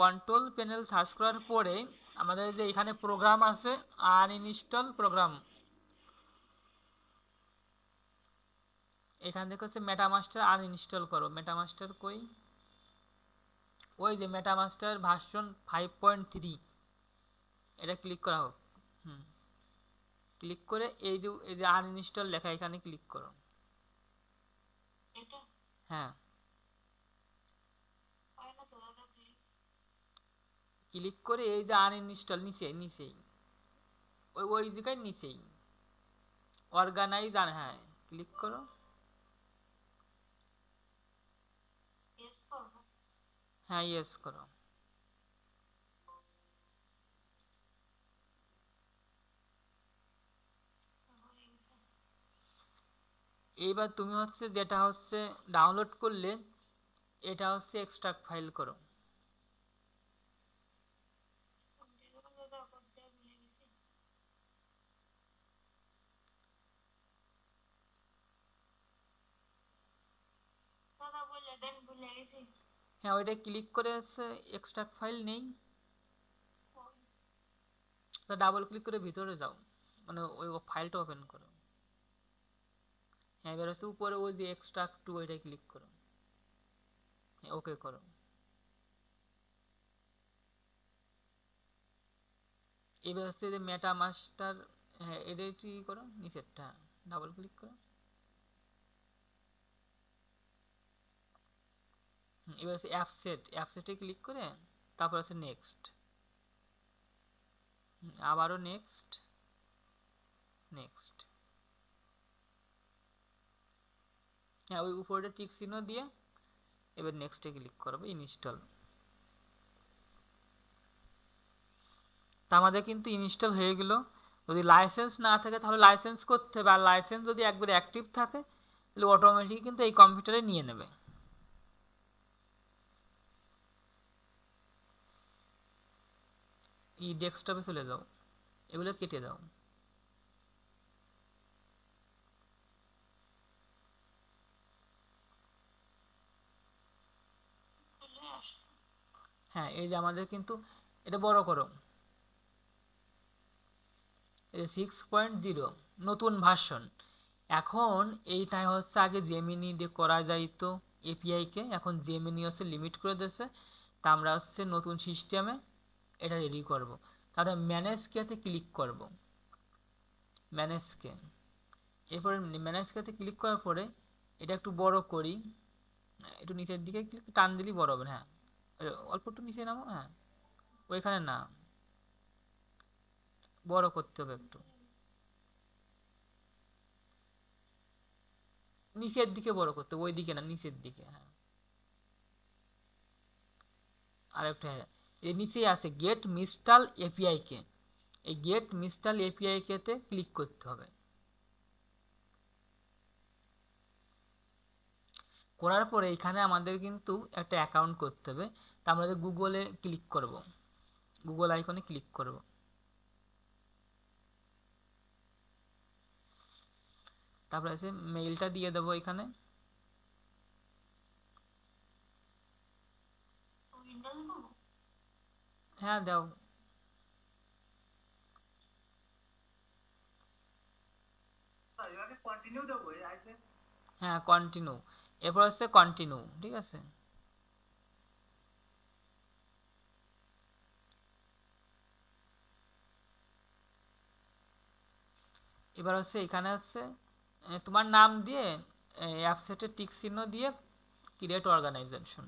Control panel search করার পরে আমাদের যে এখানে প্রোগ্রাম আছে আনইনস্টল প্রোগ্রাম এখান থেকে হচ্ছে মেটামাস্টার আনইনস্টল করো। মেটামাস্টার কই? ওই যে MetaMaster version five point three এটা ক্লিক করা হোক। হুম। ক্লিক করে এই যে এই যে আনইনস্টল লেখা এখানে ক্লিক করো। হ্যাঁ হয় না তো দাদা প্লিজ ক্লিক করে এই যে আনইনস্টল নিচে নিচেই ওই ওই জায়গায় নিচেই অর্গানাইজ আর হ্যাঁ ক্লিক করো। হ্যাঁ ইয়েস করো। এইবার তুমি হচ্ছে যেটা হচ্ছে ডাউনলোড করলে এটা হচ্ছে এক্সট্রাক্ট ফাইল করো কম্পিউটার দাদা করতে ভুলে গেছি দাদা বললে দেন ভুলে গেছি হ্যাঁ ওইটা ক্লিক করে হচ্ছে এক্সট্রাক্ট ফাইল নেই। তা ডাবল ক্লিক করে ভিতরে যাও। মানে ওই ফাইলটা ওপেন করো। হ্যাঁ এবার হচ্ছে উপরে ওই যে এক্সট্রাক্ট টু ওইটা ক্লিক করো। হ্যাঁ ওকে করো। এবার হচ্ছে যে মেটা মাস্টার হ্যাঁ এটা কি করো? নিচেরটা ডাবল ক্লিক করো। এবার হচ্ছে অ্যাপসেট অ্যাপসেটে ক্লিক করে তারপর হচ্ছে নেক্সট আবারও নেক্সট নেক্সট হ্যাঁ ওই উপরে টিক চিহ্ন দিয়ে এবার নেক্সটে ক্লিক করব ইনস্টল তা আমাদের কিন্তু ইনস্টল হয়ে গেল। যদি লাইসেন্স না থাকে তাহলে লাইসেন্স করতে হবে, আর লাইসেন্স যদি একবার অ্যাক্টিভ থাকে, তাহলে অটোমেটিক কিন্তু এই কম্পিউটারে নিয়ে নেবে। এই ডেস্কটপে চলে যাও। এগুলো কেটে দাও। হ্যাঁ এই যে আমাদের কিন্তু এটা বড় করো। এই সিক্স পয়েন্ট জিরো নতুন ভার্সন এখন এইটাই হচ্ছে আগে জেমিনি দিয়ে করা যাইতো এপিআইকে এখন জেমিনি হচ্ছে লিমিট করে দিয়েছে। তা আমরা হচ্ছে নতুন সিস্টেমে এটা রেডি করব। তারপরে ম্যানেজ কেতে ক্লিক করব। ম্যানেজ কে এরপরে ম্যানেজ কেতে ক্লিক করার পরে এটা একটু বড় করি। একটু নিচের দিকে ক্লিক টান দিলেই বড় হবে হ্যাঁ। অল্প একটু নিচে নামো হ্যাঁ। ওইখানে না। বড় করতে হবে একটু। নিচের দিকে বড় করতে ওই দিকে না, নিচের দিকে হ্যাঁ। আর একটা হ্যাঁ এর নিচেই আছে গেট মিস্টাল এপিআই কে। এই গেট মিস্টাল এপিআই কেতে ক্লিক করতে হবে। করার পরে এখানে আমাদের কিন্তু একটা অ্যাকাউন্ট করতে হবে। তা আমরা গুগলে ক্লিক করব। গুগল আইকনে ক্লিক করব। তারপরে আছে মেইলটা দিয়ে দেবো এখানে উইন্ডোজ করব হ্যাঁ দাও। হ্যাঁ কন্টিনিউ এরপর হচ্ছে কন্টিনিউ ঠিক আছে? এবার হচ্ছে এখানে হচ্ছে তোমার নাম দিয়ে অ্যাপসেটে টিক চিহ্ন দিয়ে ক্রিয়েট অর্গানাইজেশন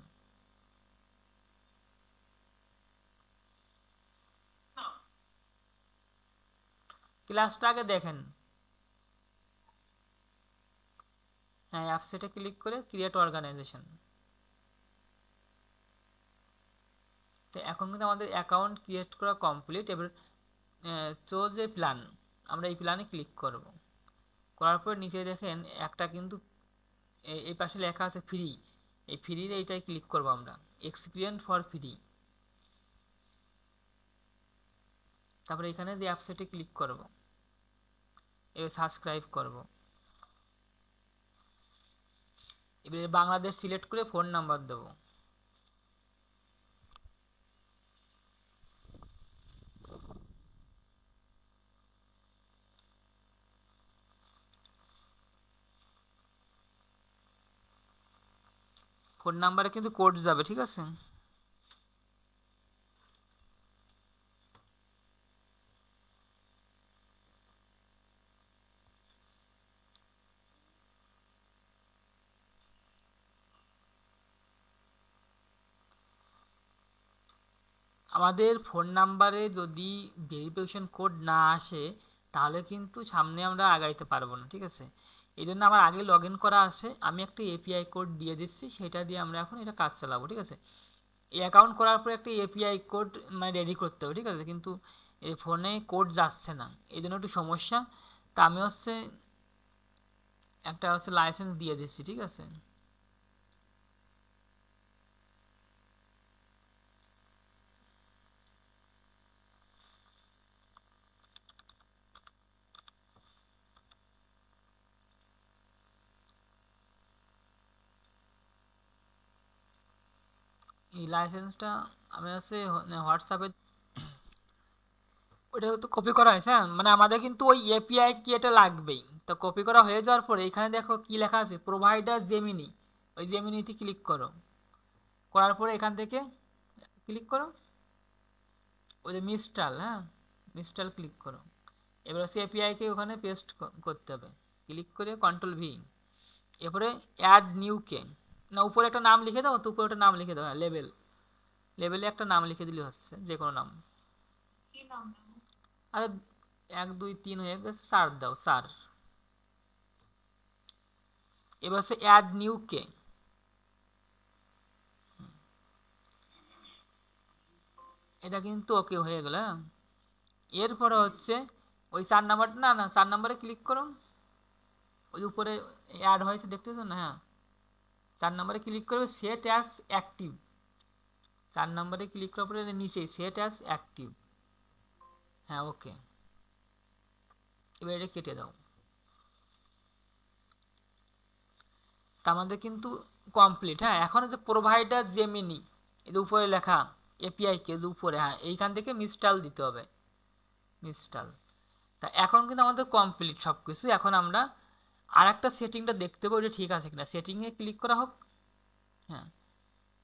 ক্লাসটা আগে দেখেন। হ্যাঁ অ্যাপসেটে ক্লিক করে ক্রিয়েট অর্গানাইজেশন। তো এখন কিন্তু আমাদের অ্যাকাউন্ট ক্রিয়েট করা কমপ্লিট। এবার চোজ এ প্ল্যান, আমরা এই প্ল্যানে ক্লিক করব। করার পর নিচে দেখেন একটা কিন্তু এই পাশে লেখা আছে ফ্রি। এই ফ্রির এইটাই ক্লিক করব আমরা। এক্সপিরিয়েন্স ফর ফ্রি তারপরে এখানে দিয়ে অ্যাপসেটে ক্লিক করব। এবার সাবস্ক্রাইব করব। এবারে বাংলাদেশ সিলেক্ট করে ফোন নাম্বার দেবো। ফোন নাম্বারে কিন্তু কোড যাবে, ঠিক আছে? আমাদের ফোন নাম্বারে যদি ভেরিফিকেশন কোড না আসে, তাহলে কিন্তু সামনে আমরা আগাইতে পারব না, ঠিক আছে? এই জন্য আমার আগে লগ ইন করা আছে, আমি একটা এপিআই কোড দিয়ে দিচ্ছি, সেটা দিয়ে আমরা এখন এটা কাজ চালাবো, ঠিক আছে? এই অ্যাকাউন্ট করার পরে একটা এপিআই কোড মানে রেডি করতে হবে, ঠিক আছে? কিন্তু এই ফোনে কোড যাচ্ছে না, এই জন্য একটু সমস্যা। তা আমি হচ্ছে একটা হচ্ছে লাইসেন্স দিয়ে দিচ্ছি, ঠিক আছে? এই লাইসেন্সটা আমি হচ্ছে হোয়াটসঅ্যাপে ওটা তো কপি করা হয়েছে হ্যাঁ? মানে আমাদের কিন্তু ওই এপিআই কি এটা লাগবেই। তো কপি করা হয়ে যাওয়ার পরে এখানে দেখো কি লেখা আছে প্রোভাইডার জেমিনি ওই জেমিনিতে ক্লিক করো। করার পরে এখান থেকে ক্লিক করো। ওই যে মিস্টাল হ্যাঁ? মিস্টাল ক্লিক করো। এবার হচ্ছে এপিআইকে ওখানে পেস্ট করতে হবে। ক্লিক করে কন্ট্রোল ভি এরপরে অ্যাড নিউ নিউকে না উপরে একটা নাম লিখে দাও তো উপরে একটা নাম লিখে দাও হ্যাঁ লেবেল লেবেলে একটা নাম লিখে দিলে হচ্ছে যে কোনো নাম। কি নাম? নেব আচ্ছা এক দুই তিন হয়ে গেছে চার দাও চার এবার হচ্ছে অ্যাড নিউ কে। এটা কিন্তু ওকে হয়ে গেল হ্যাঁ। এরপরে হচ্ছে ওই চার নাম্বারটা না না চার নাম্বারে ক্লিক করো। ওই উপরে অ্যাড হয়েছে দেখতেছো না হ্যাঁ। চার নম্বরে ক্লিক করবে সেট অ্যাজ অ্যাক্টিভ চার নম্বরে ক্লিক করার পরে নিচে সেট অ্যাজ অ্যাক্টিভ হ্যাঁ ওকে এবার এটা কেটে দাও। তা আমাদের কিন্তু কমপ্লিট হ্যাঁ এখন যে প্রোভাইডার জেমিনি এর উপরে লেখা এপিআই কে উপরে হ্যাঁ এইখান থেকে মিসটাল দিতে হবে। মিসটাল তা এখন কিন্তু আমাদের কমপ্লিট সব কিছু এখন আমরা আর একটা সেটিংটা দেখতে পাবো এটা ঠিক আছে কিনা। সেটিংয়ে ক্লিক করা হোক। হ্যাঁ।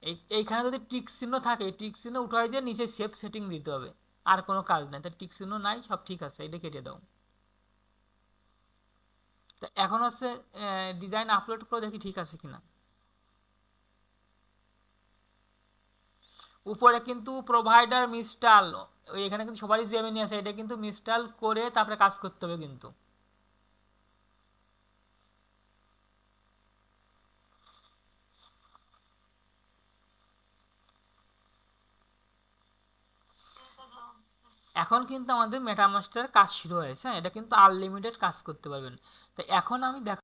এই, এইখানে যদি টিক চিহ্ন থাকে টিক চিহ্ন উঠাই দিয়ে নিচে সেভ সেটিং দিতে হবে। আর কোনো কাজ নাই। তা টিক চিহ্ন নাই, সব ঠিক আছে। এটা কেটে দাও। তা এখন হচ্ছে ডিজাইন আপলোড করে, দেখি ঠিক আছে কিনা। উপরে কিন্তু প্রোভাইডার মিস্টাল এখানে কিন্তু সবারই জেমিনি আছে এটা কিন্তু মিস্টাল করে তারপরে কাজ করতে হবে কিন্তু। এখন কিন্তু আমাদের মেটামাস্টার কাজ শুরু হয়েছে হ্যাঁ? এটা কিন্তু আনলিমিটেড কাজ করতে পারবেন তো এখন আমি দেখ